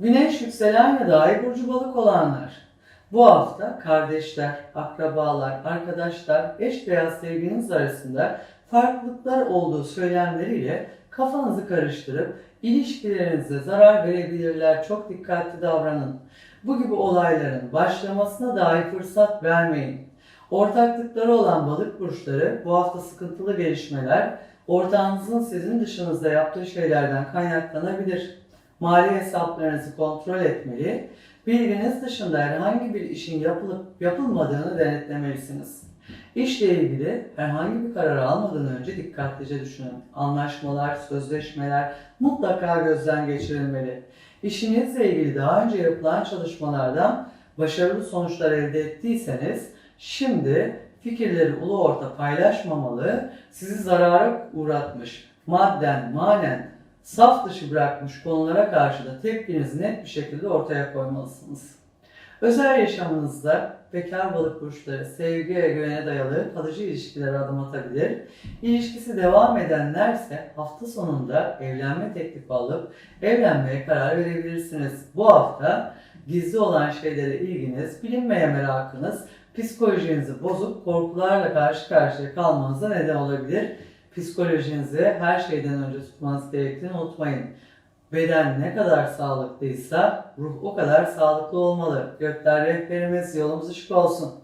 Güneş yükselen ve dahi burcu balık olanlar. Bu hafta kardeşler, akrabalar, arkadaşlar, eş veya sevgiliniz arasında farklılıklar olduğu söylemleriyle kafanızı karıştırıp ilişkilerinize zarar verebilirler. Çok dikkatli davranın. Bu gibi olayların başlamasına dahi fırsat vermeyin. Ortaklıkları olan balık burçları bu hafta sıkıntılı gelişmeler ortağınızın sizin dışınızda yaptığı şeylerden kaynaklanabilir. Mali hesaplarınızı kontrol etmeli, bilginiz dışında herhangi bir işin yapılıp yapılmadığını denetlemelisiniz. İşle ilgili herhangi bir karar almadan önce dikkatlice düşünün. Anlaşmalar, sözleşmeler mutlaka gözden geçirilmeli. İşinizle ilgili daha önce yapılan çalışmalardan başarılı sonuçlar elde ettiyseniz şimdi fikirleri ulu orta paylaşmamalı, sizi zarara uğratmış, madden, manen saf dışı bırakmış konulara karşı da tepkinizi net bir şekilde ortaya koymalısınız. Özel yaşamınızda bekar balık burçları sevgi ve güvene dayalı kalıcı ilişkilere adım atabilir. İlişkisi devam edenlerse hafta sonunda evlenme teklifi alıp evlenmeye karar verebilirsiniz. Bu hafta gizli olan şeylere ilginiz, bilinmeyen merakınız psikolojinizi bozup korkularla karşı karşıya kalmanıza neden olabilir. Psikolojinizi her şeyden önce tutmanız gerektiğini unutmayın. Beden ne kadar sağlıklıysa ruh o kadar sağlıklı olmalı. Gökler rehberimiz yolumuz ışık olsun.